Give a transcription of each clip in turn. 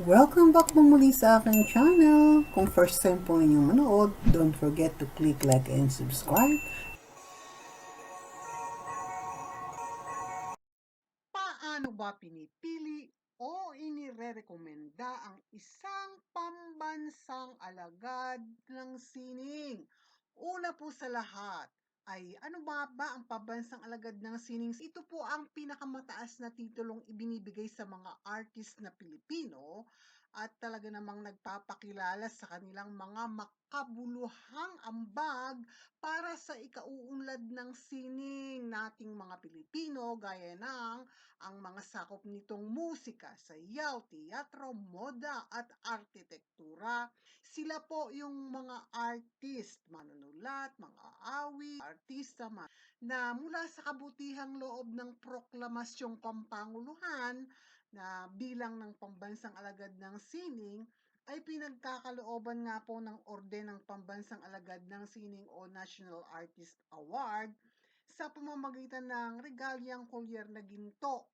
Welcome back po muli sa aking channel. Kung first time po inyong manood, don't forget to click like and subscribe. Paano ba pinipili o inirerekomenda ang isang pambansang alagad ng sining? Una po sa lahat, ay ano ba ba ang pambansang alagad ng sining? Ito po ang pinakamataas na titulong ibinibigay sa mga artist na Pilipino at talaga namang nagpapakilala sa kanilang mga makabuluhang ambag para sa ikauunlad ng sining nating mga Pilipino gaya ng ang mga sakop nitong musika, sayaw, teatro, moda at arkitektura. Sila po yung mga artist, manunulat, mga awi, artista man, na mula sa kabutihang loob ng proklamasyong pampanguluhan na bilang ng pambansang alagad ng sining ay pinagkakalooban nga po ng Orden ng Pambansang Alagad ng Sining o National Artist Award sa pamamagitan ng regalyang kolyer na ginto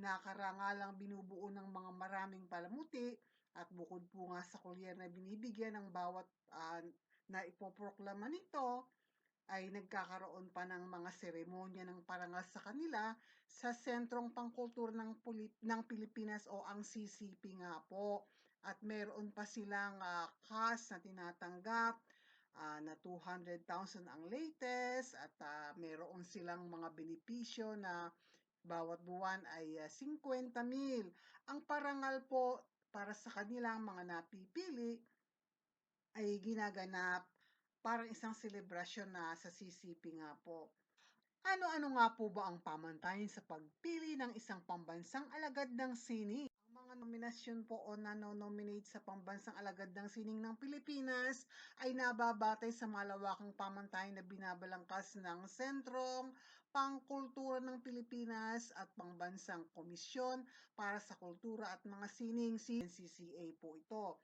na karangalang binubuo ng mga maraming palamuti at bukod po nga sa kolyer na binibigyan ng bawat ah, na ipoproklama nito ay nagkakaroon pa ng mga seremonya ng parangal sa kanila sa Sentrong Pangkultur ng, Puli- ng Pilipinas o ang CCP nga po. At meron pa silang ah, cash na tinatanggap ah, na 200,000 ang latest at ah, meron silang mga benepisyo na bawat buwan ay ah, 50 mil. Ang parangal po para sa kanilang mga napipili ay ginaganap parang isang selebrasyon na sa CCP nga po. Ano-ano nga po ba ang pamantayan sa pagpili ng isang pambansang alagad ng sining? Mga nominasyon po o nanonominate sa pambansang alagad ng sining ng Pilipinas ay nababatay sa malawakang pamantayan na binabalangkas ng Sentrong Pangkultura ng Pilipinas at Pambansang Komisyon para sa Kultura at mga Sining, CCCA po ito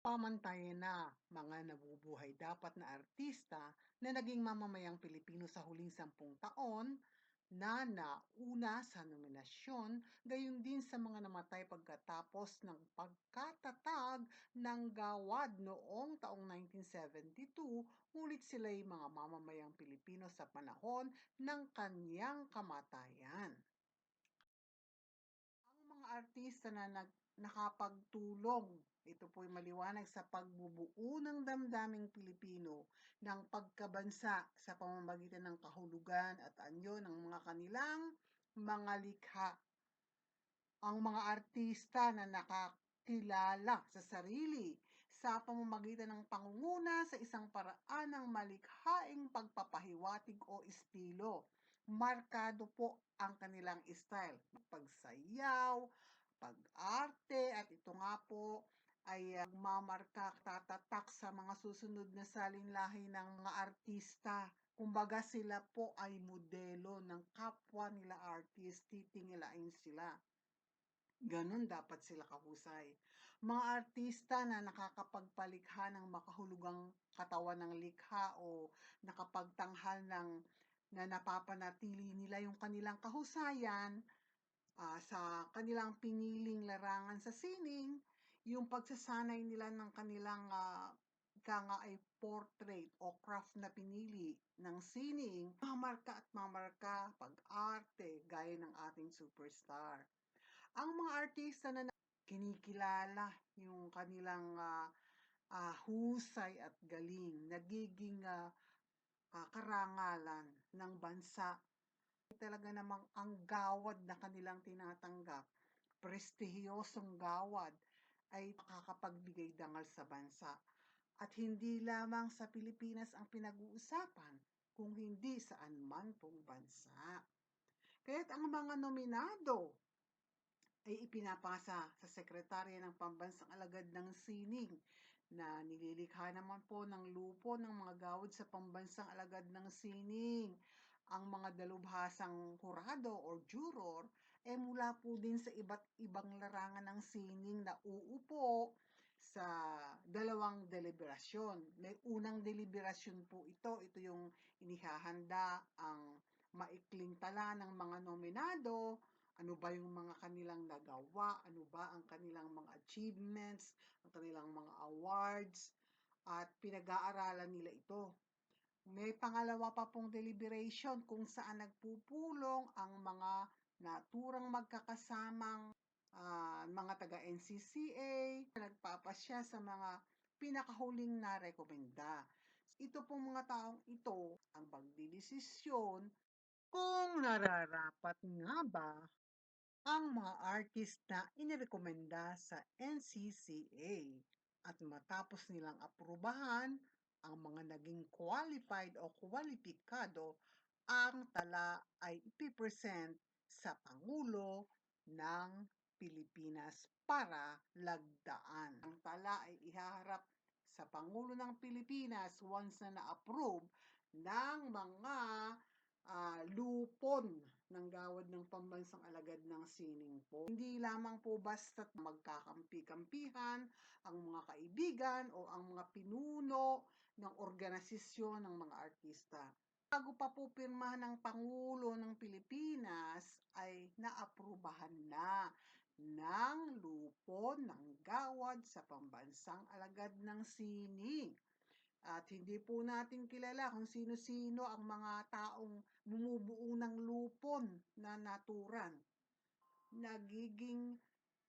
pamantayan na mga nabubuhay dapat na artista na naging mamamayang Pilipino sa huling sampung taon na nauna sa nominasyon, gayon din sa mga namatay pagkatapos ng pagkatatag ng gawad noong taong 1972, ngunit sila'y mga mamamayang Pilipino sa panahon ng kanyang kamatayan artista na nag, nakapagtulong, ito po'y maliwanag sa pagbubuo ng damdaming Pilipino ng pagkabansa sa pamamagitan ng kahulugan at anyo ng mga kanilang mga likha. Ang mga artista na nakakilala sa sarili sa pamamagitan ng pangunguna sa isang paraan ng malikhaing pagpapahiwatig o estilo markado po ang kanilang style. Pagsayaw, pag-arte, at ito nga po ay uh, mamarka tatatak sa mga susunod na salinlahi ng mga artista. Kumbaga sila po ay modelo ng kapwa nila artist, titingilain sila. Ganon dapat sila kahusay. Mga artista na nakakapagpalikha ng makahulugang katawan ng likha o nakapagtanghal ng na napapanatili nila yung kanilang kahusayan uh, sa kanilang piniling larangan sa sining, yung pagsasanay nila ng kanilang uh, nga ay portrait o craft na pinili ng sining, mamarka at mamarka pag-arte gaya ng ating superstar. Ang mga artista na kinikilala yung kanilang uh, uh, husay at galing, nagiging uh, uh, karangalan ng bansa. Talaga namang ang gawad na kanilang tinatanggap, prestihiyosong gawad, ay makakapagbigay dangal sa bansa. At hindi lamang sa Pilipinas ang pinag-uusapan, kung hindi saan man pong bansa. Kaya't ang mga nominado ay ipinapasa sa Sekretarya ng Pambansang Alagad ng Sining na nililikha naman po ng lupo ng mga gawad sa pambansang alagad ng sining. Ang mga dalubhasang hurado or juror eh mula po din sa iba't ibang larangan ng sining na uupo sa dalawang deliberasyon. May unang deliberasyon po ito, ito yung inihahanda ang maikling tala ng mga nominado Ano ba yung mga kanilang nagawa? Ano ba ang kanilang mga achievements, ang kanilang mga awards, at pinag-aaralan nila ito. May pangalawa pa pong deliberation kung saan nagpupulong ang mga naturang magkakasamang ah, mga taga-NCCA, nagpapasya sa mga pinakahuling na rekomenda. Ito pong mga taong ito ang magdidesisyon kung nararapat nga ba ang mga artist na inirekomenda sa NCCA at matapos nilang aprubahan ang mga naging qualified o kwalipikado, ang tala ay ipipresent sa Pangulo ng Pilipinas para lagdaan. Ang tala ay ihaharap sa Pangulo ng Pilipinas once na na-approve ng mga ah, lupon ng gawad ng pambansang alagad ng sining po. Hindi lamang po basta't magkakampi-kampihan ang mga kaibigan o ang mga pinuno ng organisasyon ng mga artista. Bago pa po pirmahan ng Pangulo ng Pilipinas ay naaprubahan na ng lupon ng gawad sa pambansang alagad ng sining. At hindi po natin kilala kung sino-sino ang mga taong bumubuo ng lupon na naturan. Nagiging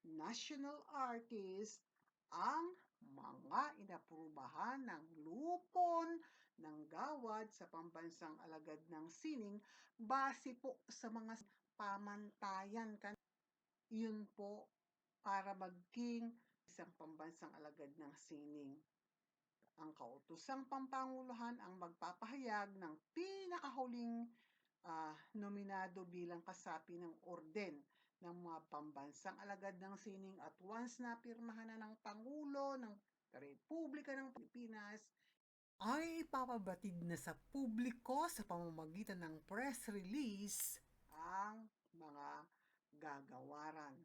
national artist ang mga inaprubahan ng lupon ng gawad sa pambansang alagad ng sining base po sa mga pamantayan. kan- Yun po para maging isang pambansang alagad ng sining ang kautosang pampanguluhan ang magpapahayag ng pinakahuling ah, nominado bilang kasapi ng orden ng mga pambansang alagad ng sining at once na pirmahan na ng Pangulo ng Republika ng Pilipinas ay ipapabatid na sa publiko sa pamamagitan ng press release ang mga gagawaran.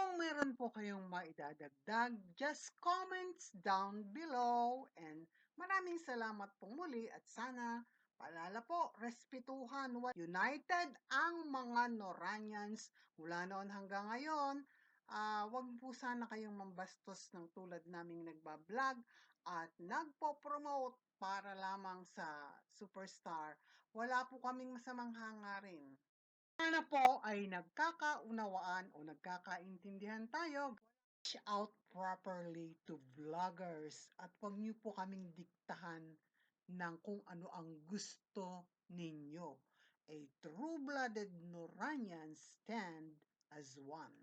Kung meron po kayong maidadagdag, just comments down below. And maraming salamat po muli at sana paalala po, respetuhan, united ang mga Noranians mula noon hanggang ngayon. Ah, wag po sana kayong mambastos ng tulad naming nagbablog at nagpo-promote para lamang sa superstar. Wala po kaming masamang hangarin sana po ay nagkakaunawaan o nagkakaintindihan tayo. Reach out properly to vloggers at huwag niyo po kaming diktahan ng kung ano ang gusto ninyo. A true-blooded Noranian stand as one.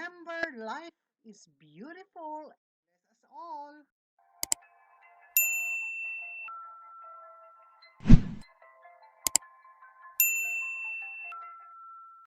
Remember, life is beautiful